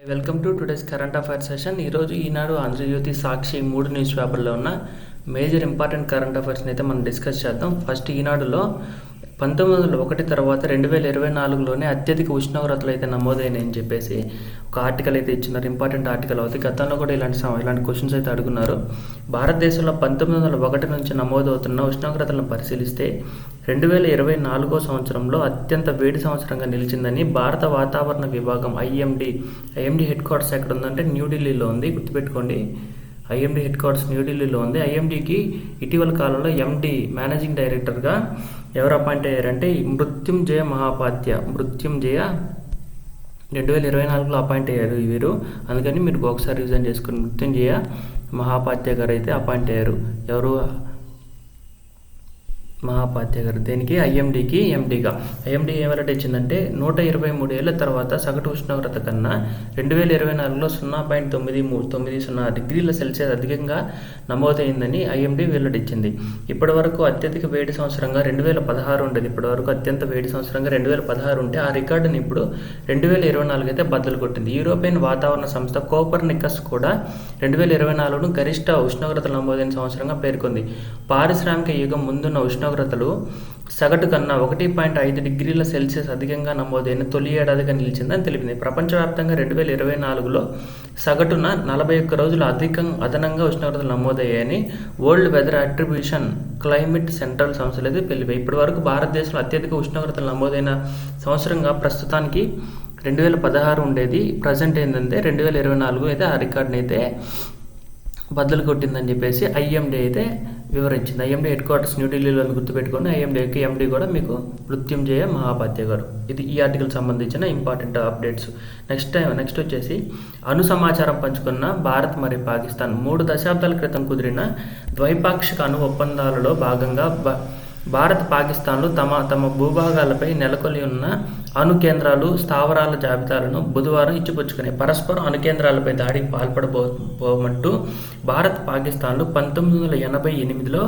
Welcome to today's current affair session ఈరోజు ఈనాడు ఆంధ్రజ్యోతి సాక్షి మూడు news పేపర్లో ఉన్న మేజర్ ఇంపార్టెంట్ కరెంట్ అఫైర్స్ని అయితే మనం డిస్కస్ చేద్దాం. ఫస్ట్ ఈనాడులో పంతొమ్మిది వందల ఒకటి తర్వాత రెండు వేల ఇరవై నాలుగులోనే అత్యధిక ఉష్ణోగ్రతలు అయితే నమోదైనాయని చెప్పేసి ఒక ఆర్టికల్ అయితే ఇచ్చినారు. ఇంపార్టెంట్ ఆర్టికల్ అవుతుంది గతంలో కూడా ఇలాంటి ఇలాంటి క్వశ్చన్స్ అయితే అడుగున్నారు. భారతదేశంలో పంతొమ్మిది వందల ఒకటి నుంచి నమోదవుతున్న ఉష్ణోగ్రతలను పరిశీలిస్తే రెండు వేల ఇరవై నాలుగో సంవత్సరంలో అత్యంత వేడి సంవత్సరంగా నిలిచిందని భారత వాతావరణ విభాగం ఐఎండి ఐఎండి హెడ్ క్వార్టర్స్ ఎక్కడ ఉందంటే న్యూఢిల్లీలో ఉంది. గుర్తుపెట్టుకోండి. ఐఎండి హెడ్ క్వార్టర్స్ న్యూఢిల్లీలో ఉంది. ఐఎండికి ఇటీవల కాలంలో ఎండి మేనేజింగ్ డైరెక్టర్గా ఎవరు అపాయింట్ అయ్యారంటే మృత్యుంజయ మహాపాత్య మృత్యుంజయ రెండు వేల ఇరవై నాలుగులో అపాయింట్ అయ్యారు వీరు. అందుకని మీరు ఒకసారి రిజైన్ చేసుకుని మృత్యుంజయ మహాపాత్య గారు అయితే అపాయింట్ అయ్యారు. ఎవరు? మహాపాధ్యాయ గారు దేనికి ఐఎండికి ఎండిగా. ఐఎండి ఏమలటి ఇచ్చిందంటే నూట ఇరవై మూడు ఏళ్ళ తర్వాత సగటు ఉష్ణోగ్రత కన్నా రెండు వేల ఇరవై నాలుగులో సున్నా పాయింట్ తొమ్మిది మూడు తొమ్మిది సున్నా డిగ్రీల సెల్సియస్ అధికంగా నమోదైందని ఐఎండి వెల్లడించింది ఇప్పటి వరకు అత్యధిక వేడి సంవత్సరంగా రెండు వేల పదహారు ఉండేది. ఇప్పటి వరకు అత్యంత వేడి సంవత్సరంగా రెండు వేల పదహారు ఉంటే ఆ రికార్డుని ఇప్పుడు రెండు వేల ఇరవై నాలుగు అయితే బద్దలు కొట్టింది. యూరోపియన్ వాతావరణ సంస్థ కోపర్నికస్ కూడా రెండు వేల ఇరవై నాలుగును గరిష్ట ఉష్ణోగ్రతలు నమోదైన సంవత్సరంగా పేర్కొంది. పారిశ్రామిక యుగం ముందున్న ఉష్ణోగ్రతలు సగటు కన్నా ఒకటి పాయింట్ ఐదు డిగ్రీల సెల్సియస్ అధికంగా నమోదైన తొలి ఏడాదిగా నిలిచిందని తెలిపింది. ప్రపంచవ్యాప్తంగా రెండు వేల ఇరవై నాలుగులో సగటున నలభై ఒక్క రోజులు అధికం అదనంగా ఉష్ణోగ్రతలు నమోదయ్యాయని world weather attribution climate central సంస్థలు అయితే తెలిపాయి. ఇప్పటి వరకు భారతదేశంలో అత్యధిక ఉష్ణోగ్రతలు నమోదైన సంవత్సరంగా ప్రస్తుతానికి రెండు వేల పదహారు ఉండేది. ప్రజెంట్ ఏంటంటే రెండు వేల ఇరవై నాలుగు అయితే ఆ రికార్డ్ని అయితే బద్దలు కొట్టిందని చెప్పేసి ఐఎండి అయితే వివరించింది. ఐఎండీ హెడ్ క్వార్టర్స్ న్యూఢిల్లీలో అని గుర్తుపెట్టుకొని ఐఎండికి ఎండి కూడా మీకు మృత్యుంజయ మహాపాత్య గారు. ఇది ఈ ఆర్టికల్ సంబంధించిన important updates. Next time next వచ్చేసి అణు సమాచారం పంచుకున్న భారత్ మరియు పాకిస్తాన్ మూడు దశాబ్దాల క్రితం కుదిరిన ద్వైపాక్షిక అణు ఒప్పందాలలో భాగంగా బ- భారత్ పాకిస్తాన్లు తమ తమ భూభాగాలపై నెలకొని ఉన్న అణు కేంద్రాలు స్థావరాల జాబితాలను బుధవారం ఇచ్చిపుచ్చుకునే పరస్పరం అణు కేంద్రాలపై దాడికి పాల్పడబోమంటూ భారత్ పాకిస్తాన్లు పంతొమ్మిది వందల ఎనభై ఎనిమిదిలో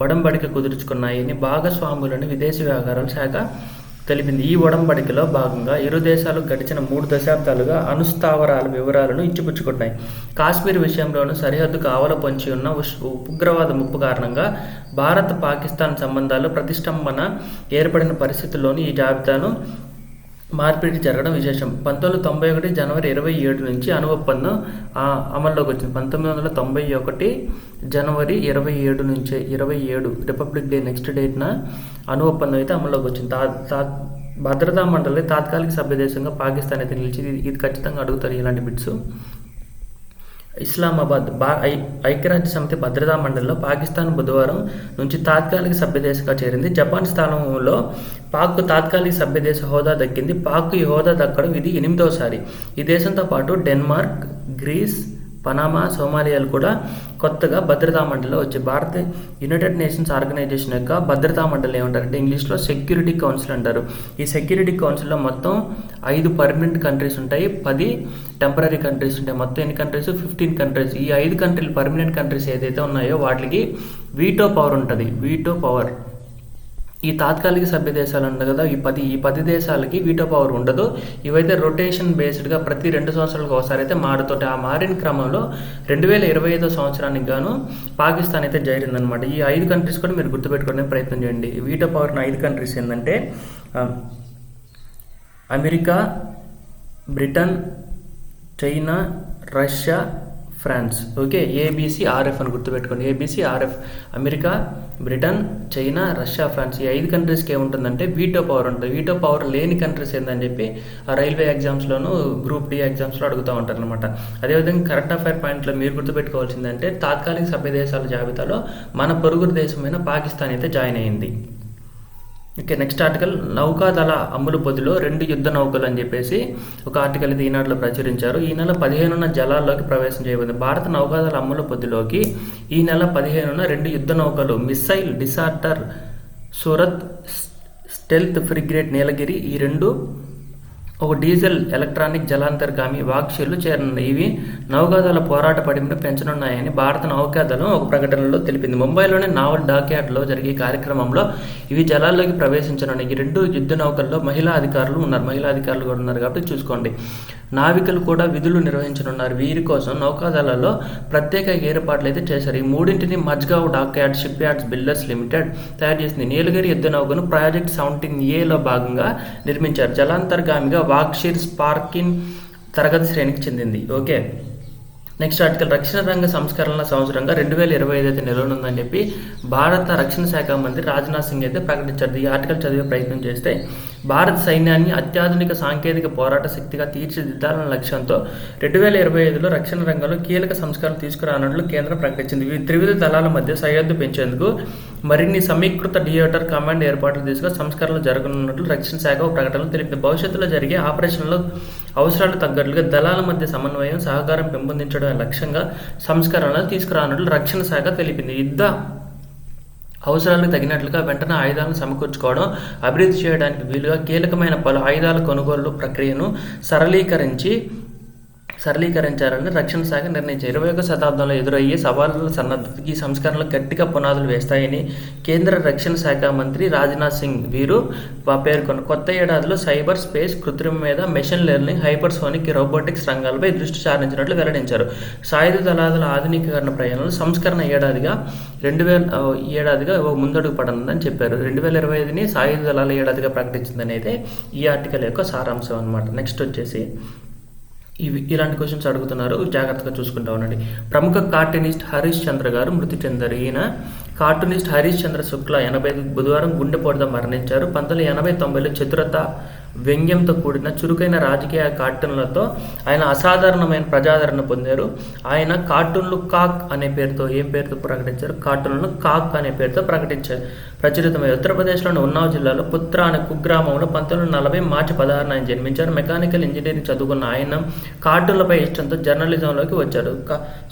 ఒడంబడిక కుదుర్చుకున్నాయని భాగస్వాములను విదేశీ వ్యవహారాల శాఖ తెలిపింది. ఈ ఒడంబడికలో భాగంగా ఇరు దేశాలు గడిచిన మూడు దశాబ్దాలుగా అణుస్థావరాల వివరాలను ఇచ్చిపుచ్చుకున్నాయి కాశ్మీర్ విషయంలోనూ సరిహద్దుకు ఆవల పొంచి ఉన్న ఉష్- ఉగ్రవాద ముప్పు కారణంగా భారత్ పాకిస్తాన్ సంబంధాలు ప్రతిష్టంభన ఏర్పడిన పరిస్థితుల్లోనూ ఈ జాబితాను మార్పిడి జరగడం విశేషం. పంతొమ్మిది తొంభై ఒకటి జనవరి ఇరవై ఏడు నుంచి అణు ఒప్పందం అమల్లోకి వచ్చింది. పంతొమ్మిది వందల తొంభై ఒకటి జనవరి ఇరవై ఏడు నుంచి ఇరవై ఏడు రిపబ్లిక్ డే నెక్స్ట్ డేట్న అణు ఒప్పందం అయితే అమల్లోకి వచ్చింది. తా తా భద్రతా మండలి తాత్కాలిక సభ్యదేశంగా పాకిస్తాన్ అయితే నిలిచింది. ఇది ఖచ్చితంగా అడుగుతారు ఇలాంటి బిట్స్. ఇస్లామాబాద్ బా ఐ ఐక్యరాజ్య సమితి భద్రతా మండలిలో పాకిస్తాన్ బుధవారం నుంచి తాత్కాలిక సభ్యదేశంగా చేరింది. జపాన్ స్థానంలో పాక్ తాత్కాలిక సభ్యదేశ హోదా దక్కింది. పాక్ ఈ హోదా దక్కడం ఇది ఎనిమిదోసారి. ఈ దేశంతో పాటు డెన్మార్క్ గ్రీస్ పనామా సోమాలియాలు కూడా కొత్తగా భద్రతా మండలి వచ్చాయి. భారత యునైటెడ్ నేషన్స్ ఆర్గనైజేషన్ యొక్క భద్రతా మండలి ఏమంటారంటే ఇంగ్లీష్లో సెక్యూరిటీ కౌన్సిల్ అంటారు. ఈ సెక్యూరిటీ కౌన్సిల్లో మొత్తం ఐదు పర్మనెంట్ కంట్రీస్ ఉంటాయి. పది టెంపరీ కంట్రీస్ ఉంటాయి. మొత్తం ఎన్ని కంట్రీస్ ఫిఫ్టీన్ కంట్రీస్ ఈ ఐదు కంట్రీలు పర్మనెంట్ కంట్రీస్ ఏదైతే ఉన్నాయో వాటికి వీటో పవర్ ఉంటుంది. వీటో పవర్ ఈ తాత్కాలిక సభ్య దేశాలు ఉండదు కదా ఈ పది ఈ పది దేశాలకి వీటో పవర్ ఉండదు. ఇవైతే రొటేషన్ బేస్డ్గా ప్రతి రెండు సంవత్సరాలకు ఒకసారి అయితే మారుతుంటాయి ఆ మారిన క్రమంలో రెండు వేల ఇరవై ఐదో సంవత్సరానికి గాను పాకిస్తాన్ అయితే చేరిందనమాట ఈ ఐదు కంట్రీస్ కూడా మీరు గుర్తుపెట్టుకోవడానికి ప్రయత్నం చేయండి. వీటో పవర్ ఐదు కంట్రీస్ ఏంటంటే America Britain China Russia France. Okay ABC RF అని గుర్తుపెట్టుకోండి. ABC RF America Britain China Russia France. ఈ ఐదు కంట్రీస్కి ఏముంటుందంటే వీటో పవర్ ఉంటుంది. వీటో పవర్ లేని కంట్రీస్ ఏందని చెప్పి ఆ రైల్వే ఎగ్జామ్స్లోను గ్రూప్ డి ఎగ్జామ్స్లో అడుగుతూ ఉంటారు అనమాట అదేవిధంగా కరెంట్ అఫైర్ పాయింట్లో మీరు గుర్తుపెట్టుకోవాల్సిందంటే తాత్కాలిక సభ్య దేశాల జాబితాలో మన పొరుగు దేశమైన పాకిస్తాన్ అయితే జాయిన్ అయింది ఓకే నెక్స్ట్ ఆర్టికల్ నౌకాదళ అమ్ములు పొదిలో రెండు యుద్ధ నౌకలు అని చెప్పేసి ఒక ఆర్టికల్ ఇది ఈనాడులో ప్రచురించారు. ఈ నెల పదిహేనున జలాల్లోకి ప్రవేశం చేయబడింది. భారత నౌకాదళ అమ్ముల పొదిలోకి ఈ నెల పదిహేనున రెండు యుద్ధ నౌకలు missile destroyer Surat stealth frigate Nilgiri ఈ రెండు ఒక డీజిల్ ఎలక్ట్రానిక్ జలాంతర్గామి వాక్షులు చేరనున్నాయి. ఇవి నౌకాదళ పోరాట పడింపును పెంచనున్నాయని భారత నౌకాదళం ఒక ప్రకటనలో తెలిపింది. ముంబైలోని నావల్ డాక్యార్డ్లో జరిగే కార్యక్రమంలో ఇవి జలాల్లోకి ప్రవేశించనున్నాయి. ఈ రెండు యుద్ధ నౌకల్లో మహిళా అధికారులు ఉన్నారు. మహిళా అధికారులు కూడా ఉన్నారు కాబట్టి చూసుకోండి. నావికులు కూడా విధులు నిర్వహించనున్నారు. వీరి కోసం నౌకాదళాల్లో ప్రత్యేక ఏర్పాట్లు అయితే చేశారు. ఈ మూడింటిని Mazagon dock yard ship yards builders limited తయారు చేసింది. నీలగిరి యుద్ధ నౌకను ప్రాజెక్ట్ సెవెంటీన్ ఏలో భాగంగా నిర్మించారు. జలాంతర్గామిగా వాక్షిర్ స్పార్కిన్ తరగతి శ్రేణికి చెందింది. ఓకే. నెక్స్ట్ ఆర్టికల్ రక్షణ రంగ సంస్కరణల సంవత్సరంగా రెండు వేల ఇరవై ఐదు అయితే నిలవనుందని చెప్పి భారత రక్షణ శాఖ మంత్రి రాజ్నాథ్ సింగ్ అయితే ప్రకటించారు. ఈ ఆర్టికల్ చదివే ప్రయత్నం చేస్తే భారత సైన్యాన్ని అత్యాధునిక సాంకేతిక పోరాట శక్తిగా తీర్చిదిద్దాలన్న లక్ష్యంతో రెండు వేల ఇరవై ఐదులో రక్షణ రంగంలో కీలక సంస్కరణలు తీసుకురానున్నట్లు కేంద్రం ప్రకటించింది. ఈ త్రివిధ దళాల మధ్య సరిహద్దు పెంచేందుకు మరిన్ని సమీకృత థియేటర్ కమాండ్ ఏర్పాట్లు తీసుకుని సంస్కరణలు జరగనున్నట్లు రక్షణ శాఖ ప్రకటనలు తెలిపింది. భవిష్యత్తులో జరిగే ఆపరేషన్లో అవసరాలు తగ్గట్లుగా దళాల మధ్య సమన్వయం సహకారం పెంపొందించడం లక్ష్యంగా సంస్కరణలు తీసుకురానట్లు రక్షణ శాఖ తెలిపింది. యుద్ధ అవసరాలకు తగినట్లుగా వెంటనే ఆయుధాలను సమకూర్చుకోవడం అభివృద్ధి చేయడానికి వీలుగా కీలకమైన పలు ఆయుధాల కొనుగోలు ప్రక్రియను సరళీకరించి సరళీకరించాలని రక్షణ శాఖ నిర్ణయించారు ఇరవై ఒక శతాబ్దంలో ఎదురయ్యే సవాళ్ళ సన్నద్ధతకి ఈ సంస్కరణలు గట్టిగా పునాదులు వేస్తాయని కేంద్ర రక్షణ శాఖ మంత్రి రాజ్నాథ్ సింగ్ వీరు పేర్కొన్న కొత్త ఏడాదిలో సైబర్ స్పేస్ కృత్రిమ మీద మెషిన్ లెర్నింగ్ హైపర్సోనిక్ రోబోటిక్స్ రంగాలపై దృష్టి సారించినట్లు వెల్లడించారు. సాయుధ దళాదుల ఆధునికీకరణ ప్రయాణాలు సంస్కరణ ఏడాదిగా రెండు వేల ఏడాదిగా ముందడుగు పడనుందని చెప్పారు. రెండు వేల ఇరవై ఐదుని సాయుధ దళాల ఏడాదిగా ప్రకటించిందని అయితే ఈ ఆర్టికల్ యొక్క సారాంశం అనమాట నెక్స్ట్ వచ్చేసి ఇవి ఇలాంటి క్వశ్చన్స్ అడుగుతున్నారు. జాగ్రత్తగా చూసుకుంటా ఉండండి. ప్రముఖ కార్టూనిస్ట్ హరీష్ చంద్ర గారు మృతి చెందారు. ఈయన కార్టూనిస్ట్ హరీష్ చంద్ర శుక్ల ఎనభై బుధవారం గుండెపోటుతో మరణించారు. పంతొమ్మిది ఎనభై తొంభైలో చతురత వ్యంగ్యంతో కూడిన చురుకైన రాజకీయ కార్టూన్లతో ఆయన అసాధారణమైన ప్రజాదరణ పొందారు. ఆయన కార్టూన్లు కాక్ అనే పేరుతో ఏం పేరుతో ప్రకటించారు? కార్టూన్లను కాక్ అనే పేరుతో ప్రకటించారు. ప్రచురితమై ఉత్తరప్రదేశ్లోని ఉన్నావ్ జిల్లాలో పుత్ర అనే కుగ్రామంలో పంతొమ్మిది వందల నలభై మార్చి పదహారున ఆయన జన్మించారు. మెకానికల్ ఇంజనీరింగ్ చదువుకున్న ఆయన కార్టూన్లపై ఇష్టంతో జర్నలిజంలోకి వచ్చారు.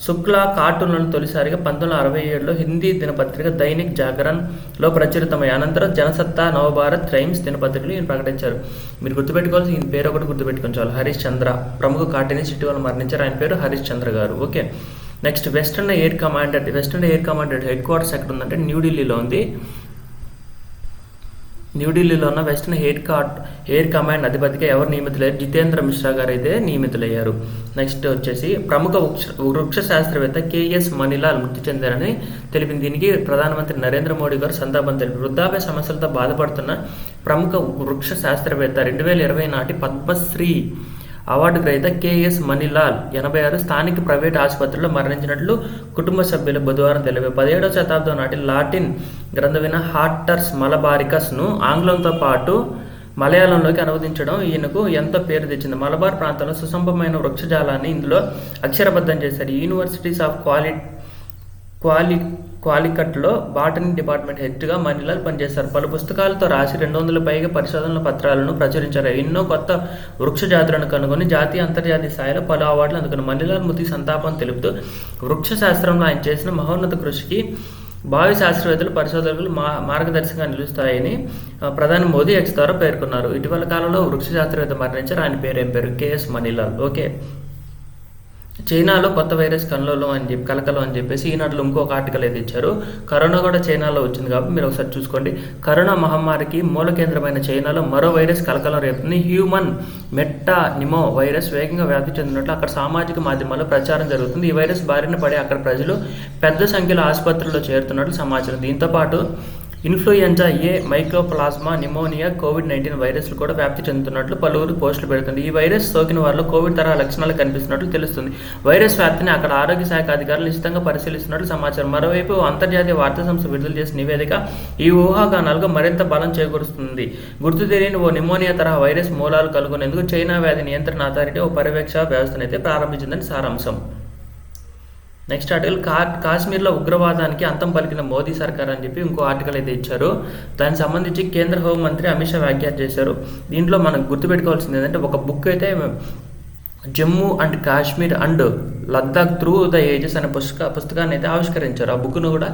శుక్లా కార్టూన్లను తొలిసారిగా పంతొమ్మిది వందల అరవై ఏడులో హిందీ దినపత్రిక దైనిక్ జాగరణలో ప్రచురితమై అనంతరం జనసత్తా నవభారత్ టైమ్స్ దినపత్రికలు ఈయన ప్రకటించారు. మీరు గుర్తుపెట్టుకోవాల్సి ఈయన పేరు ఒకటి గుర్తుపెట్టుకొని చాలు. హరీష్ చంద్ర. ప్రముఖ సిటీ ఇటీవల మరణించారు. ఆయన పేరు హరీష్ చంద్ర గారు. Okay. Next western air commander western air commander headquarters ఎక్కడ ఉందంటే న్యూఢిల్లీలో ఉంది. న్యూఢిల్లీలో ఉన్న western air card air command అధిపతిగా ఎవరు నియమితులయ్యారు? జితేంద్ర మిశ్రా గారు అయితే నియమితులయ్యారు. నెక్స్ట్ వచ్చేసి ప్రముఖ వృక్ష వృక్ష శాస్త్రవేత్త కేఎస్ మణిలాల్ మృతి చెందారని తెలిపింది. దీనికి ప్రధానమంత్రి నరేంద్ర మోడీ గారు సంతాపం తెలిపి వృద్ధాప్య సమస్యలతో బాధపడుతున్న ప్రముఖ వృక్ష శాస్త్రవేత్త రెండు వేల ఇరవై నాటి పద్మశ్రీ అవార్డు గ్రహీత కేఎస్ మణిలాల్ ఎనభై ఆరు స్థానిక ప్రైవేట్ ఆసుపత్రిలో మరణించినట్లు కుటుంబ సభ్యులు బుధవారం తెలిపారు. పదిహేడవ శతాబ్దం నాటి లాటిన్ గ్రంథమైన హార్టర్స్ మలబారికస్ను ఆంగ్లంతో పాటు మలయాళంలోకి అనువదించడం ఈయనకు ఎంతో పేరు తెచ్చింది. మలబార్ ప్రాంతంలో సుసంపమైన వృక్షజాలాన్ని ఇందులో అక్షరబద్ధం చేశారు. యూనివర్సిటీస్ ఆఫ్ క్వాలి క్వాలి క్వాలికట్లో బాటనీ డిపార్ట్మెంట్ హెడ్గా మణిలాల్ పనిచేస్తారు పలు పుస్తకాలతో రాసి రెండు వందల పైగా పరిశోధనల పత్రాలను ప్రచురించారు. ఎన్నో కొత్త వృక్ష జాతులను కనుగొని జాతీయ అంతర్జాతీయ స్థాయిలో పలు అవార్డులు అందుకుని మణిలాల్ మృతి సంతాపం తెలుపుతూ వృక్ష శాస్త్రంలో ఆయన చేసిన మహోన్నత కృషికి భావి శాస్త్రవేత్తలు పరిశోధకులు మా మార్గదర్శకంగా నిలుస్తాయని ప్రధాని మోదీ ఎక్స్ ద్వారా పేర్కొన్నారు. ఇటీవల కాలంలో వృక్ష శాస్త్రవేత్త మరణించారు. ఆయన పేరు ఏం పేరు కేఎస్ మణిలాల్. ఓకే. చైనాలో కొత్త వైరస్ కన్లోలం అని చెప్పి కలకలం అని చెప్పేసి ఈనాటిలో ఇంకొక ఆర్టికల్ అయితే ఇచ్చారు. కరోనా కూడా చైనాలో వచ్చింది కాబట్టి మీరు ఒకసారి చూసుకోండి. కరోనా మహమ్మారికి మూల కేంద్రమైన చైనాలో మరో వైరస్ కలకలం రేపుతుంది. హ్యూమన్ మెట్టా నిమో వైరస్ వేగంగా వ్యాప్తి చెందినట్లు అక్కడ సామాజిక మాధ్యమాల్లో ప్రచారం జరుగుతుంది. ఈ వైరస్ బారిన పడి అక్కడ ప్రజలు పెద్ద సంఖ్యలో ఆసుపత్రుల్లో చేరుతున్నట్లు సమాచారం. దీంతో పాటు influenza A mycoplasma pneumonia covid nineteen వైరస్లు కూడా వ్యాప్తి చెందుతున్నట్లు పలువురు పోస్టులు పెడుతుంది. ఈ వైరస్ సోకిన వారిలో కోవిడ్ తరహా లక్షణాలు కనిపిస్తున్నట్లు తెలుస్తుంది. వైరస్ వ్యాప్తిని అక్కడ ఆరోగ్య శాఖ అధికారులు నిశ్చితంగా పరిశీలిస్తున్నట్లు సమాచారం. మరోవైపు అంతర్జాతీయ వార్తా సంస్థ విడుదల చేసిన నివేదిక ఈ ఊహాగానాలకు మరింత బలం చేకూరుస్తుంది. గుర్తు తెలియని ఓ నిమోనియా తరహా వైరస్ మూలాలు కలుగునేందుకు చైనా వ్యాధి నియంత్రణ అథారిటీ ఓ పర్యవేక్షణ వ్యవస్థను అయితే ప్రారంభించిందని సారాంశం. నెక్స్ట్ ఆర్టికల్ కా కాశ్మీర్లో ఉగ్రవాదానికి అంతం పలికిన మోదీ సర్కార్ అని చెప్పి ఇంకో ఆర్టికల్ అయితే ఇచ్చారు. దానికి సంబంధించి కేంద్ర హోంమంత్రి అమిత్ షా వ్యాఖ్యలు చేశారు. దీంట్లో మనం గుర్తుపెట్టుకోవాల్సింది ఏంటంటే ఒక బుక్ అయితే Jammu and Kashmir and Ladakh through the ages అనే పుస్తక పుస్తకాన్ని అయితే ఆవిష్కరించారు. ఆ బుక్ను కూడా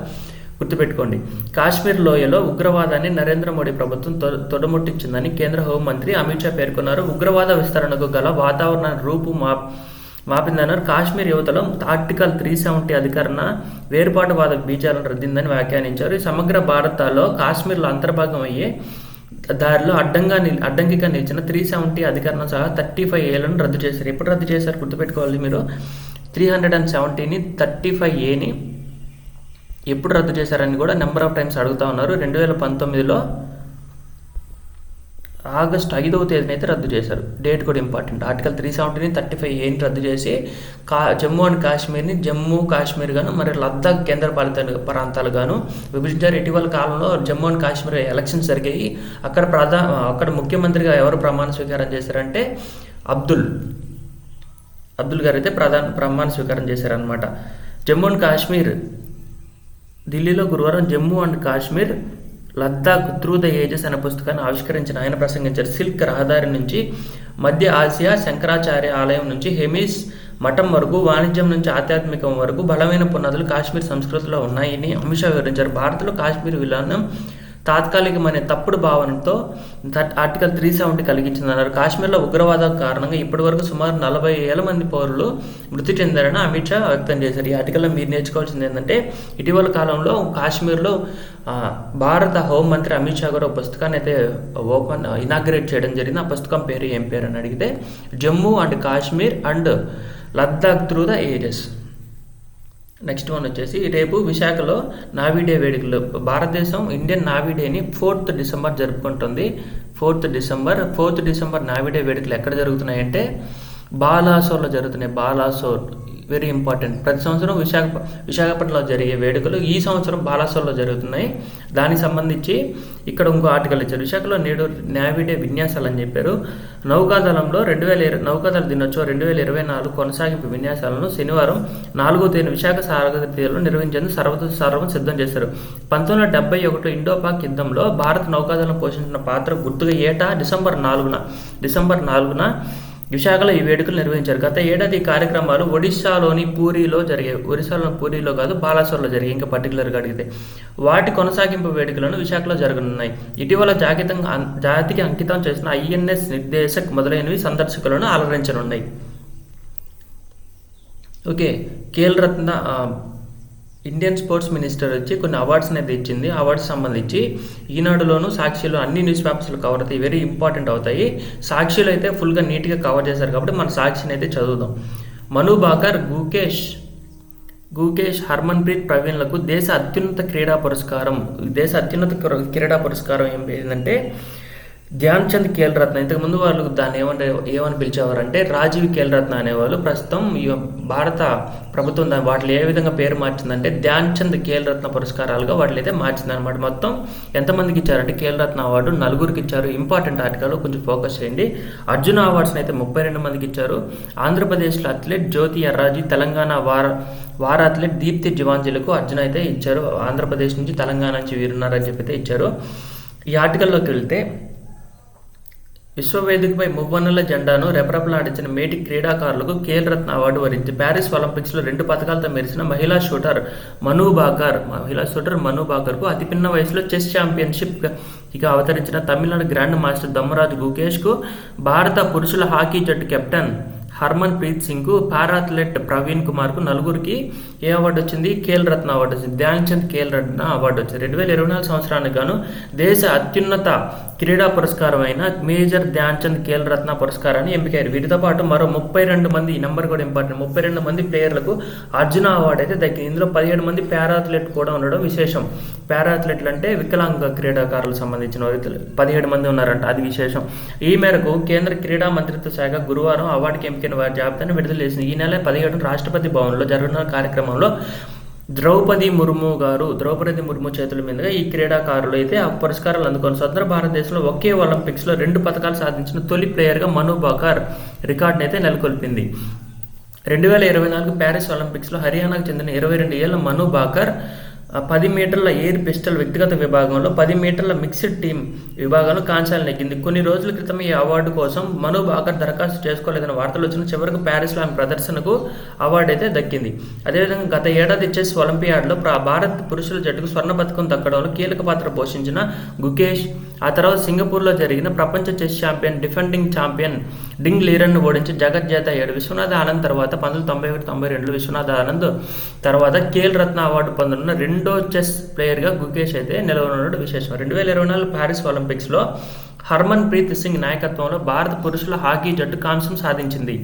గుర్తుపెట్టుకోండి. కాశ్మీర్ లోయలో ఉగ్రవాదాన్ని నరేంద్ర మోడీ ప్రభుత్వం తొ తొడముట్టించిందని కేంద్ర హోంమంత్రి అమిత్ షా పేర్కొన్నారు. ఉగ్రవాద విస్తరణకు గల వాతావరణ రూపు మా మాపిందన్నారు కాశ్మీర్ యువతలో ఆర్టికల్ త్రీ సెవెంటీ అధికరణ వేరుపాటువాద బీజాలను రద్దిందని వ్యాఖ్యానించారు. ఈ సమగ్ర భారత్లో కాశ్మీర్లో అంతర్భాగం అయ్యే దారిలో అడ్డంగా నిల్ అడ్డంకిగా నిలిచిన త్రీ సెవెంటీ అధికరణం సహా థర్టీ ఫైవ్ ఏలను రద్దు చేశారు. ఎప్పుడు రద్దు చేశారు గుర్తుపెట్టుకోవాలి మీరు? త్రీ హండ్రెడ్ అండ్ సెవెంటీని థర్టీ ఫైవ్ ఏని ఎప్పుడు రద్దు చేశారని కూడా నెంబర్ ఆఫ్ టైమ్స్ అడుగుతా ఉన్నారు. రెండు వేల పంతొమ్మిదిలో ఆగస్ట్ ఐదవ తేదీన అయితే రద్దు చేశారు. డేట్ కూడా ఇంపార్టెంట్. ఆర్టికల్ త్రీ సెవెంటీని థర్టీ ఫైవ్ ఏని రద్దు చేసి కా జమ్మూ అండ్ కాశ్మీర్ని జమ్మూ కాశ్మీర్ గాను మరి లద్దాఖ్ కేంద్రపాలిత ప్రాంతాలు గాను విభజించారు. ఇటీవల కాలంలో జమ్మూ అండ్ కాశ్మీర్ ఎలక్షన్స్ జరిగాయి. అక్కడ ప్రధా అక్కడ ముఖ్యమంత్రిగా ఎవరు ప్రమాణ స్వీకారం చేశారంటే అబ్దుల్. అబ్దుల్ గారు అయితే ప్రధాన ప్రమాణ స్వీకారం చేశారనమాట జమ్మూ అండ్ కాశ్మీర్ ఢిల్లీలో గురువారం Jammu and Kashmir Ladakh through the ages అనే పుస్తకాన్ని ఆవిష్కరించిన ఆయన ప్రసంగించారు. సిల్క్ రహదారి నుంచి మధ్య ఆసియా శంకరాచార్య ఆలయం నుంచి హెమిస్ మఠం వరకు వాణిజ్యం నుంచి ఆధ్యాత్మికం వరకు బలమైన పునాదులు కాశ్మీర్ సంస్కృతిలో ఉన్నాయని అమిత్ వివరించారు. భారత్లో కాశ్మీర్ విలానం తాత్కాలికమైన తప్పుడు భావనతో ఆర్టికల్ త్రీ సెవెంటీ కలిగించిందన్నారు. కాశ్మీర్లో ఉగ్రవాదం కారణంగా ఇప్పటివరకు సుమారు నలభై వేల మంది పౌరులు మృతి చెందారని అమిత్ షా వ్యక్తం చేశారు. ఈ ఆర్టికల్లో మీరు నేర్చుకోవాల్సింది ఏంటంటే ఇటీవల కాలంలో కాశ్మీర్లో భారత హోంమంత్రి అమిత్ షా గారు ఒక పుస్తకాన్ని అయితే ఓపెన్ ఇనాగ్రేట్ చేయడం జరిగింది. ఆ పుస్తకం పేరు ఏం పేరు అని అడిగితే Jammu and Kashmir and Ladakh through the ages next one వచ్చేసి రేపు విశాఖలో నావీ డే వేడుకలు. భారతదేశం ఇండియన్ నావీ డేని ఫోర్త్ డిసెంబర్ జరుపుకుంటుంది. Fourth December fourth December navy day వేడుకలు ఎక్కడ జరుగుతున్నాయంటే బాలాసోర్లో జరుగుతున్నాయి. బాలాసోర్ వెరీ ఇంపార్టెంట్ ప్రతి సంవత్సరం విశాఖ విశాఖపట్నంలో జరిగే వేడుకలు ఈ సంవత్సరం బాలాసోర్లో జరుగుతున్నాయి. దానికి సంబంధించి ఇక్కడ ఇంకో ఆర్టికల్ ఇచ్చారు. విశాఖలో నేడు నావిడే విన్యాసాలు అని చెప్పారు. నౌకాదళంలో రెండు వేల ఇరవై నౌకాదళ దినోత్సవం రెండు వేల ఇరవై నాలుగు కొనసాగింపు విన్యాసాలను శనివారం నాలుగో తేదీన విశాఖ సారగతిలో నిర్వహించేందుకు సర్వ సర్వం సిద్ధం చేశారు. పంతొమ్మిది వందల డెబ్బై ఒకటి ఇండోపాక్ యుద్ధంలో భారత నౌకాదళం పోషించిన పాత్ర గుర్తుగా ఏటా డిసెంబర్ నాలుగున డిసెంబర్ నాలుగున విశాఖలో ఈ వేడుకలు నిర్వహించారు. గత ఏడాది కార్యక్రమాలు ఒడిశాలోని పూరిలో జరిగాయి. ఒడిశాలోని పూరిలో కాదు బాలాసోర్లో జరిగాయి. ఇంకా పర్టికులర్గా అడిగితే వాటి కొనసాగింపు వేడుకలను విశాఖలో జరగనున్నాయి. ఇటీవల జాగితంగా జాతికి అంకితం చేసిన ఐఎన్ఎస్ నిర్దేశక్ మొదలైనవి సందర్శకులను అలరించనున్నాయి. Okay Khel Ratna Indian sports minister వచ్చి కొన్ని అవార్డ్స్ అనేది ఇచ్చింది అవార్డ్స్ సంబంధించి ఈనాడులోను సాక్షిలో అన్ని న్యూస్ పేపర్స్లో కవర్ అవుతాయి. వెరీ ఇంపార్టెంట్ అవుతాయి. సాక్షిలో అయితే ఫుల్గా నీట్గా కవర్ చేశారు కాబట్టి మన సాక్షిని అయితే చదువుదాం. మను బాకర్ గుకేష్ గుకేష్ హర్మన్ప్రీత్ ప్రవీణ్లకు దేశ అత్యున్నత క్రీడా పురస్కారం. దేశ అత్యున్నత క్రీడా పురస్కారం ఏం ఏంటంటే ధ్యాన్ చంద్ ఖేల్ రత్న ఇంతకుముందు వాళ్ళు దాన్ని ఏమంటే ఏమని పిలిచేవారంటే రాజీవ్ ఖేల్ రత్న అనేవాళ్ళు. ప్రస్తుతం ఈ భారత ప్రభుత్వం దాని వాటిని ఏ విధంగా పేరు మార్చిందంటే ధ్యాన్ చంద్ ఖేల్ రత్న పురస్కారాలుగా వాటిని అయితే మార్చింది అనమాట మొత్తం ఎంతమందికి ఇచ్చారంటే ఖేల్ రత్న అవార్డు నలుగురికి ఇచ్చారు. ఇంపార్టెంట్ ఆర్టికల్ కొంచెం ఫోకస్ చేయండి. అర్జున అవార్డ్స్ని అయితే ముప్పై రెండు మందికి ఇచ్చారు. ఆంధ్రప్రదేశ్లో అథ్లెట్ జ్యోతి ఎర్రాజీ తెలంగాణ వార వార అథ్లెట్ దీప్తి జివాంజీలకు అర్జున అయితే ఇచ్చారు. ఆంధ్రప్రదేశ్ నుంచి తెలంగాణ నుంచి వీరున్నారని చెప్పి అయితే ఇచ్చారు. ఈ ఆర్టికల్లోకి వెళ్తే విశ్వవేదికపై మువ్వన్నెల జెండాను రెపరెపలాడించిన మేటి క్రీడాకారులకు ఖేల్ రత్న అవార్డు వరించి ప్యారిస్ ఒలింపిక్స్లో రెండు పథకాలతో మెరిసిన మహిళా షూటర్ మను బాకర్. మహిళా షూటర్ మను బాకర్కు అతి పిన్న వయసులో చెస్ ఛాంపియన్షిప్ ఇక అవతరించిన తమిళనాడు గ్రాండ్ మాస్టర్ దమ్మరాజు గుకేష్కు భారత పురుషుల హాకీ జట్టు captain Harmanpreet Singh para athlete Praveen కుమార్కు నలుగురికి ఏ అవార్డు వచ్చింది? ఖేల్ రత్న అవార్డు వచ్చింది. ధ్యాన్ చంద్ ఖేల్ రత్న అవార్డు వచ్చింది. రెండు వేల ఇరవై నాలుగు సంవత్సరానికి గాను దేశ అత్యున్నత క్రీడా పురస్కారం అయిన మేజర్ ధ్యాన్ చంద్ ఖేల్ రత్న పురస్కారాన్ని ఎంపికయ్యారు. వీటితో పాటు మరో ముప్పై రెండు మంది ఈ నెంబర్ కూడా ఇంపార్టెంట్ ముప్పై రెండు మంది ప్లేయర్లకు అర్జున అవార్డు అయితే దక్కింది. ఇందులో పదిహేడు మంది పారాథ్లెట్ కూడా ఉండడం విశేషం. పారాథ్లెట్లు అంటే వికలాంగ క్రీడాకారులకు సంబంధించిన పదిహేడు మంది ఉన్నారంట అది విశేషం. ఈ మేరకు కేంద్ర క్రీడా మంత్రిత్వ శాఖ గురువారం అవార్డుకి ఎంపికైన వారి జాబితాను విడుదల చేసింది. ఈ నెల పదిహేడు రాష్ట్రపతి భవన్లో జరుగుతున్న కార్యక్రమంలో ద్రౌపది ముర్ము గారు ద్రౌపది ముర్ము చేతుల మీదుగా ఈ క్రీడాకారులు అయితే ఆ పురస్కారాలు అందుకొని స్వతంత్ర భారతదేశంలో ఒకే ఒలింపిక్స్లో రెండు పథకాలు సాధించిన తొలి ప్లేయర్గా మను బాకర్ రికార్డును అయితే నెలకొల్పింది. రెండు వేల ఇరవై నాలుగు ప్యారిస్ ఒలింపిక్స్లో హర్యానాకు చెందిన ఇరవై రెండు ఏళ్ళ మను బాకర్ పది మీటర్ల ఎయిర్ పిస్టల్ వ్యక్తిగత విభాగంలో పది మీటర్ల మిక్స్డ్ టీం విభాగంలో కాంచాలు నెగ్గింది. కొన్ని రోజుల క్రితం ఈ అవార్డు కోసం మను బాకర్ దరఖాస్తు చేసుకోలేదని వార్తలు వచ్చిన చివరకు ప్యారిస్లో ఆమె ప్రదర్శనకు అవార్డు అయితే దక్కింది. అదేవిధంగా గత ఏడాది చెస్ ఒలింపియాడ్లో భారత్ పురుషుల జట్టుకు స్వర్ణ పథకం దక్కడంలో కీలక పాత్ర పోషించిన గుకేష్ ఆ తర్వాత సింగపూర్లో జరిగిన ప్రపంచ chess champion defending champion Ding లీరన్ను ఓడించి జగజ్జేత ఏడు విశ్వనాథ్ ఆనంద్ తర్వాత పంతొమ్మిది తొంభై ఒకటి తొంభై రెండులో విశ్వనాథ్ ఆనంద్ తర్వాత కేల్ రత్న అవార్డు పొందనున్న రెండు చెస్ ప్లేయర్గా గుకేష్ అయితే నిలవనున్నాడు విశేషం. రెండు వేల ఇరవై నాలుగు ప్యారిస్ ఒలింపిక్స్లో హర్మన్ ప్రీత్ సింగ్ నాయకత్వంలో భారత పురుషుల హాకీ జట్టు కాంస్యం సాధించింది.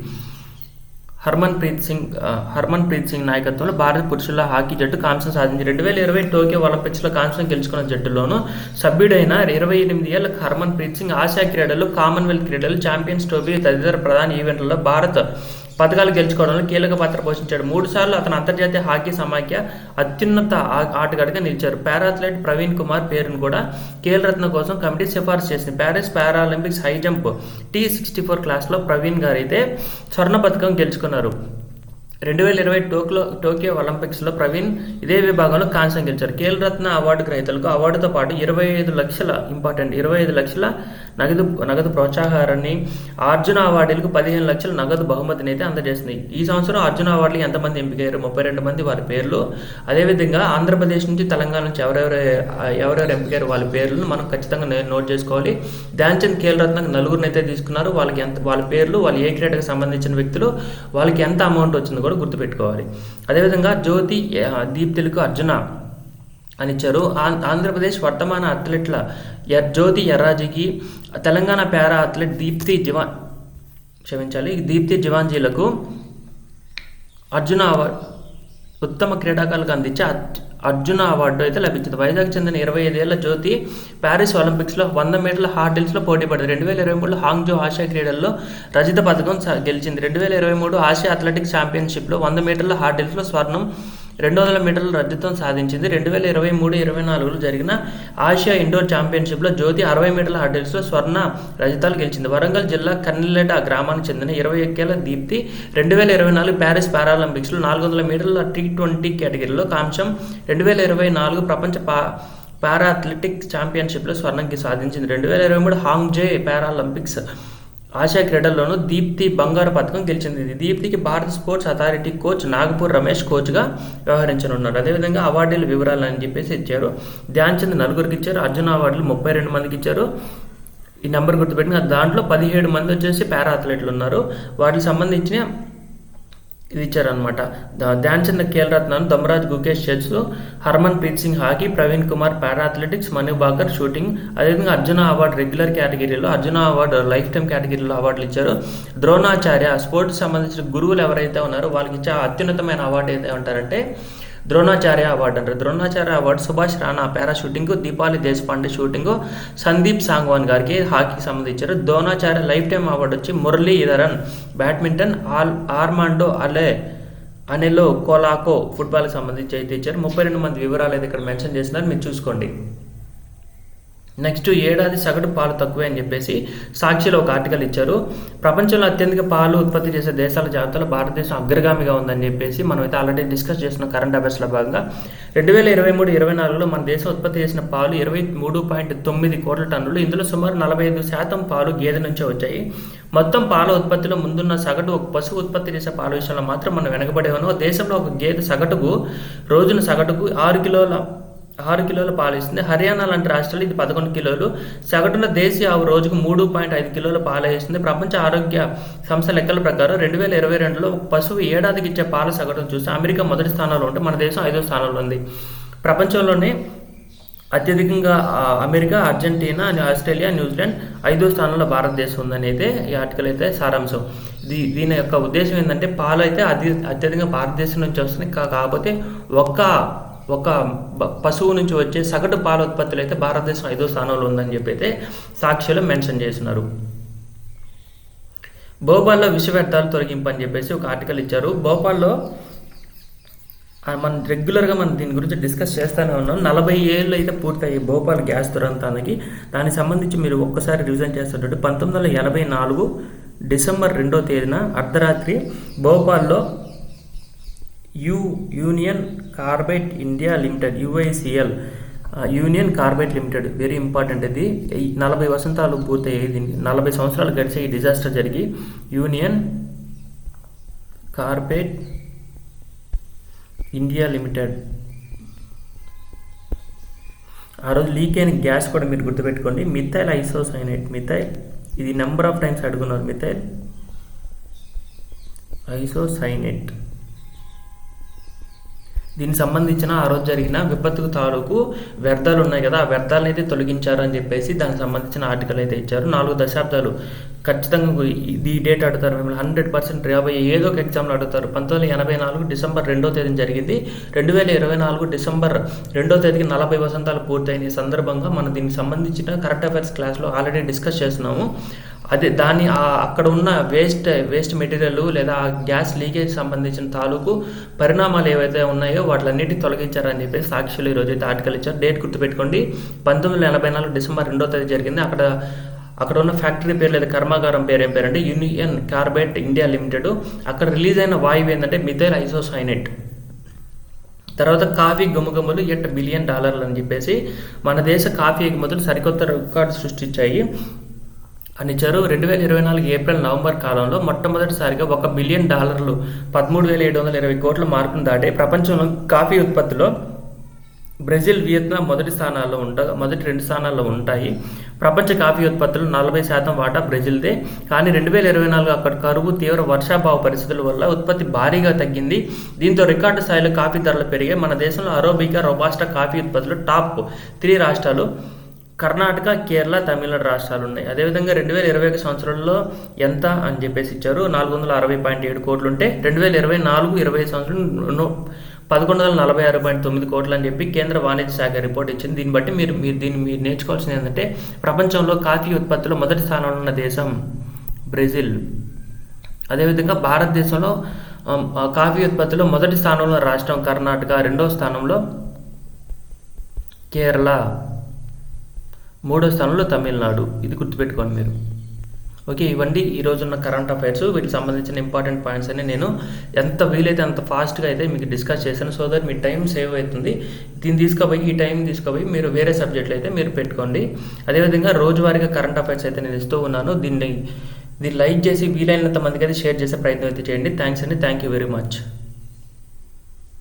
హర్మన్ ప్రీత్ సింగ్ హర్మన్ ప్రీత్ సింగ్ నాయకత్వంలో భారత పురుషుల హాకీ జట్టు కాంస్యం సాధించి రెండు వేల ఇరవై టోక్యో ఒలింపిక్స్లో కాంస్యం గెలుచుకున్న జట్టులోనూ సభ్యుడైన ఇరవై ఎనిమిది ఏళ్ళ హర్మన్ ప్రీత్ సింగ్ ఆసియా క్రీడలు కామన్వెల్త్ క్రీడలు ఛాంపియన్స్ ట్రోఫీ తదితర ప్రధాన ఈవెంట్లలో భారత్ పథకాలు గెలుచుకోవడంలో కీలక పాత్ర పోషించాడు. మూడు సార్లు అతను అంతర్జాతీయ హాకీ సమాఖ్య అత్యున్నత ఆటగాడిగా నిలిచారు. పారాథ్లెట్ ప్రవీణ్ కుమార్ పేరును కూడా కీలరత్న రత్న కోసం కమిటీ సిఫార్సు చేసింది. Paris Paralympics high jump T sixty four క్లాస్లో ప్రవీణ్ గారు అయితే స్వర్ణ పథకం గెలుచుకున్నారు. రెండు వేల ఇరవై టోక్లో టోక్యో ఒలింపిక్స్లో ప్రవీణ్ ఇదే విభాగంలో కాంస్యం గెలిచారు ఖేల్ రత్న అవార్డు గ్రహీతలకు అవార్డుతో పాటు ఇరవై ఐదు లక్షల ఇంపార్టెంట్ ఇరవై ఐదు లక్షల నగదు నగదు ప్రోత్సాహారాన్ని అర్జున అవార్డులకు పదిహేను లక్షల నగదు బహుమతిని అయితే అందజేసింది. ఈ సంవత్సరం అర్జున అవార్డులు ఎంతమంది ఎంపికయ్యారు? ముప్పై రెండు మంది వారి పేర్లు. అదేవిధంగా ఆంధ్రప్రదేశ్ నుంచి తెలంగాణ నుంచి ఎవరెవరు ఎవరెవరు ఎంపికయ్యారు వాళ్ళ పేర్లను మనం ఖచ్చితంగా నోట్ చేసుకోవాలి. ధ్యాన్ చంద్ ఖేల్ రత్నకు నలుగురిని అయితే తీసుకున్నారు. వాళ్ళకి ఎంత వాళ్ళ పేర్లు వాళ్ళ ఏ క్రీడకు సంబంధించిన వ్యక్తులు వాళ్ళకి ఎంత అమౌంట్ వచ్చింది కూడా గుర్తుపెట్టుకోవాలి. అదేవిధంగా జ్యోతి ఆ, దీప్తిలకు అర్జున అని ఇచ్చారు. ఆం- ఆంధ్రప్రదేశ్ వర్తమాన అథ్లెట్ల జ్యోతి ఎర్రాజీకి తెలంగాణ పారా అథ్లెట్ దీప్తి జివా క్షమించాలి దీప్తి జివాంజీలకు అర్జున అవార్డు ఉత్తమ క్రీడాకారులకు అందించే అర్జున అవార్డు అయితే లభించింది. వైజాగ్ చెందిన ఇరవై ఐదేళ్ళ జ్యోతి ప్యారిస్ ఒలింపిక్స్లో వంద మీటర్ల హార్డిల్స్లో పోటీ పడింది. రెండు వేల ఇరవై మూడులో హాంగ్జో ఆసియా క్రీడల్లో రజిత పథకం స- గెలిచింది. రెండు వేల ఇరవై మూడు ఆసియా అథ్లెటిక్ ఛాంపియన్షిప్లో వంద మీటర్ల హార్డిల్స్లో స్వర్ణం రెండు వందల మీటర్ల రజతం సాధించింది. రెండు వేల ఇరవై మూడు ఇరవై నాలుగులో జరిగిన ఆసియా ఇండోర్ ఛాంపియన్షిప్లో జ్యోతి అరవై మీటర్ల హర్డిల్స్లో స్వర్ణ రజతాలు గెలిచింది. వరంగల్ జిల్లా కన్నెలేట గ్రామానికి చెందిన ఇరవై ఒక్కేళ్ళ దీప్తి రెండు వేల ఇరవై నాలుగు ప్యారిస్ పారాలింపిక్స్లో నాలుగు వందల మీటర్ల టీ ట్వంటీ కేటగిరీలో కాంశం రెండు వేల ఇరవై నాలుగు ప్రపంచ పా పారా అథ్లెటిక్స్ ఛాంపియన్షిప్లో స్వర్ణంకి సాధించింది. రెండు వేల ఇరవై మూడు హాంగ్జే పారాలింపిక్స్ ఆసియా క్రీడల్లోనూ దీప్తి బంగారు పథకం గెలిచింది. దీప్తికి భారత sports authority coach Nagpur Ramesh కోచ్గా వ్యవహరించనున్నారు అదేవిధంగా అవార్డుల వివరాలు అని చెప్పేసి ఇచ్చారు. ధ్యాన్ చంద్ నలుగురికి ఇచ్చారు. అర్జున అవార్డులు ముప్పై రెండు మందికి ఇచ్చారు. ఈ నెంబర్ గుర్తుపెట్టిన దాంట్లో పదిహేడు మంది వచ్చేసి పారా అథ్లెట్లు ఉన్నారు. వాటికి సంబంధించిన ఇది ఇచ్చారనమాట Dhyan Chand Khel రత్నాను Dommaraju Gukesh chess Harmanpreet Singh hockey Praveen Kumar para athletics Manu Bhaker shooting అదేవిధంగా అర్జున అవార్డు రెగ్యులర్ కేటగిరీలో అర్జున అవార్డు లైఫ్ టైం కేటగిరీలో అవార్డులు ఇచ్చారు. ద్రోణాచార్య స్పోర్ట్స్ సంబంధించిన గురువులు ఎవరైతే ఉన్నారో వాళ్ళకి ఇచ్చే అత్యున్నతమైన అవార్డు ఏదైతే ఉంటారంటే ద్రోణాచార్య అవార్డు అంటారు Dronacharya award Subhash Rana para shooting Deepali Deshpande shooting Sandeep Sangwan గారికి హాకీకి సంబంధించారు ద్రోణాచార్య లైఫ్ టైం అవార్డు వచ్చి మురళీధరన్ బ్యాడ్మింటన్ ఆల్ ఆర్మాండో అలే అనిలో కోలాకో ఫుట్బాల్కి సంబంధించి అయితే ఇచ్చారు ముప్పై రెండు మంది వివరాలు అయితే ఇక్కడ మెన్షన్ చేసినారు మీరు చూసుకోండి. నెక్స్ట్ ఏడాది సగటు పాలు తక్కువే అని చెప్పేసి సాక్షిలో ఒక ఆర్టికల్ ఇచ్చారు. ప్రపంచంలో అత్యధిక పాలు ఉత్పత్తి చేసే దేశాల జాబితాలో భారతదేశం అగ్రగామిగా ఉందని చెప్పేసి మనం అయితే ఆల్రెడీ డిస్కస్ చేసిన కరెంట్ అఫైర్స్లో భాగంగా రెండు వేల ఇరవై మూడు ఇరవై నాలుగులో మన దేశం ఉత్పత్తి చేసిన పాలు ఇరవై మూడు పాయింట్ తొమ్మిది కోట్ల టన్నులు. ఇందులో సుమారు నలభై ఐదు శాతం పాలు గేదె నుంచే వచ్చాయి. మొత్తం పాల ఉత్పత్తిలో ముందున్న సగటు ఒక పశువు ఉత్పత్తి చేసే పాల విషయంలో మాత్రం మనం వెనకబడే ఉన్నాం దేశంలో ఒక గేదె సగటుకు రోజున సగటుకు ఆరు కిలోల ఆరు కిలోల పాలు ఇస్తుంది హర్యానా లాంటి రాష్ట్రాలు ఇది పదకొండు కిలోలు. సగటున దేశీయ ఆవు రోజుకు మూడు పాయింట్ ఐదు కిలోల పాలు ఇస్తుంది ప్రపంచ ఆరోగ్య సంస్థ లెక్కల ప్రకారం రెండు వేల ఇరవై రెండులో పశువు ఏడాదికి ఇచ్చే పాల సగటును చూస్తే అమెరికా మొదటి స్థానంలో ఉంటే మన దేశం ఐదో స్థానంలో ఉంది. ప్రపంచంలోనే అత్యధికంగా అమెరికా అర్జెంటీనా ఆస్ట్రేలియా న్యూజిలాండ్ ఐదో స్థానంలో భారతదేశం ఉందని అయితే ఈ ఆర్టికల్ అయితే సారాంశం. దీ దీని యొక్క ఉద్దేశం ఏంటంటే పాలు అయితే అతి అత్యధికంగా భారతదేశం నుంచి వస్తుంది. కా- కాకపోతే ఒక్క ఒక పశువు నుంచి వచ్చే సగటు పాల ఉత్పత్తులు అయితే భారతదేశం ఐదో స్థానంలో ఉందని చెప్పి అయితే సాక్షిలో మెన్షన్ చేస్తున్నారు. భోపాల్లో విష వ్యర్థాలు తొలగింపు అని చెప్పేసి ఒక ఆర్టికల్ ఇచ్చారు. భోపాల్లో మనం రెగ్యులర్గా మనం దీని గురించి డిస్కస్ చేస్తూనే ఉన్నాం. నలభై ఏళ్ళు అయితే పూర్తయ్యి భోపాల్ గ్యాస్ దురంతానికి. దానికి సంబంధించి మీరు ఒక్కసారి రివిజన్ చేస్తుంటే పంతొమ్మిది వందల ఎనభై నాలుగు డిసెంబర్ రెండో తేదీన అర్ధరాత్రి భోపాల్లో u union carbide India limited UICL union carbide limited. Very important ఇది నలభై వసంతాలు పూర్తయ్యాయి. నలభై సంవత్సరాలు గడిచే ఈ డిజాస్టర్ జరిగి యూనియన్ కార్బైట్ ఇండియా లిమిటెడ్. ఆ రోజు లీక్ అయిన గ్యాస్ కూడా మీరు గుర్తుపెట్టుకోండి. Methyl isocyanate methyl. ఇది number of times అడుగున్నారు. Methyl isocyanate. దీనికి సంబంధించిన ఆ రోజు జరిగిన విపత్తుకు తాలూకు వ్యర్థాలు ఉన్నాయి కదా ఆ వ్యర్థాలను అయితే తొలగించారు అని చెప్పేసి దానికి సంబంధించిన ఆర్టికల్ అయితే ఇచ్చారు. నాలుగు దశాబ్దాలు ఖచ్చితంగా ఇది డేట్ అడుగుతారు మిమ్మల్ని. హండ్రెడ్ పర్సెంట్ రాబోయే ఏదో ఒక ఎగ్జామ్లో అడుగుతారు పంతొమ్మిది ఎనభై నాలుగు డిసెంబర్ రెండో తేదీన జరిగింది. రెండు వేల ఇరవై నాలుగు డిసెంబర్ రెండో తేదీకి నలభై వసంతాలు పూర్తయిన సందర్భంగా మనం దీనికి సంబంధించిన కరెంట్ అఫైర్స్ క్లాస్లో ఆల్రెడీ డిస్కస్ చేస్తున్నాము. అదే దాన్ని అక్కడ ఉన్న వేస్ట్ వేస్ట్ మెటీరియల్ లేదా ఆ గ్యాస్ లీకేజ్ సంబంధించిన తాలూకు పరిణామాలు ఏవైతే ఉన్నాయో వాటిలన్నిటి తొలగించారని చెప్పేసి సాక్షులు ఈరోజు అయితే ఆర్టికల్ ఇచ్చారు. డేట్ గుర్తుపెట్టుకోండి. పంతొమ్మిది వందల ఎనభై నాలుగు డిసెంబర్ రెండో తేదీ జరిగింది. అక్కడ అక్కడ ఉన్న ఫ్యాక్టరీ పేరు లేదా కర్మాగారం పేరు ఏం పేరంటే యూనియన్ కార్బైట్ ఇండియా లిమిటెడ్. అక్కడ రిలీజ్ అయిన వాయువు ఏంటంటే మిథైల్ ఐసోసైనేట్. తర్వాత కాఫీ గుమగుమలు ఎట్ బిలియన్ డాలర్లు అని చెప్పేసి మన దేశ కాఫీ ఎగుమతులు సరికొత్త రికార్డు సృష్టించాయి. అని చెరువు రెండు వేల ఇరవై నాలుగు ఏప్రిల్ నవంబర్ కాలంలో మొట్టమొదటిసారిగా ఒక బిలియన్ డాలర్లు పదమూడు వేల ఏడు వందల ఇరవై కోట్ల మార్కును దాటి ప్రపంచంలో కాఫీ ఉత్పత్తిలో బ్రెజిల్ వియత్నాం మొదటి స్థానాల్లో ఉంట మొదటి రెండు స్థానాల్లో ఉంటాయి. ప్రపంచ కాఫీ ఉత్పత్తులు నలభై శాతం వాటా బ్రెజిల్దే. కానీ రెండు వేల ఇరవై నాలుగు అక్కడ కరువు తీవ్ర వర్షాభావ పరిస్థితుల వల్ల ఉత్పత్తి భారీగా తగ్గింది. దీంతో రికార్డు స్థాయిలో కాఫీ ధరలు పెరిగాయి. మన దేశంలో అరోబికా రొబాస్టా కాఫీ ఉత్పత్తులు టాప్ త్రీ రాష్ట్రాలు కర్ణాటక కేరళ తమిళనాడు రాష్ట్రాలు ఉన్నాయి. అదేవిధంగా రెండు వేల ఇరవై ఒక సంవత్సరంలో ఎంత అని చెప్పేసి ఇచ్చారు? నాలుగు వందల అరవై పాయింట్ ఏడు కోట్లు ఉంటే రెండు వేల ఇరవై నాలుగు ఇరవై సంవత్సరం నో- పదకొండు వందల నలభై ఆరు పాయింట్ తొమ్మిది కోట్లు అని చెప్పి కేంద్ర వాణిజ్య శాఖ రిపోర్ట్ ఇచ్చింది. దీన్ని బట్టి మీరు మీరు దీన్ని మీరు నేర్చుకోవాల్సింది ఏంటంటే ప్రపంచంలో కాఫీ ఉత్పత్తిలో మొదటి స్థానంలో ఉన్న దేశం బ్రెజిల్. అదేవిధంగా భారతదేశంలో కాఫీ ఉత్పత్తిలో మొదటి స్థానంలో ఉన్న రాష్ట్రం కర్ణాటక రెండో స్థానంలో కేరళ. మూడో స్థానంలో తమిళనాడు. ఇది గుర్తుపెట్టుకోండి మీరు. ఓకే ఇవ్వండి. ఈ రోజు ఉన్న కరెంట్ అఫైర్స్ వీటికి సంబంధించిన ఇంపార్టెంట్ పాయింట్స్ అని నేను ఎంత వీలైతే అంత ఫాస్ట్గా అయితే మీకు డిస్కస్ చేశాను సో దట్ మీ టైం సేవ్ అవుతుంది. దీన్ని తీసుకుపోయి ఈ టైం తీసుకుపోయి మీరు వేరే సబ్జెక్టులు అయితే మీరు పెట్టుకోండి. అదేవిధంగా రోజువారీగా కరెంట్ అఫైర్స్ అయితే నేను ఇస్తూ ఉన్నాను. దీన్ని దీన్ని లైక్ చేసి వీలైనంత మందికి అయితే షేర్ చేసే ప్రయత్నం అయితే చేయండి. థ్యాంక్స్ అండి. Thank you very much.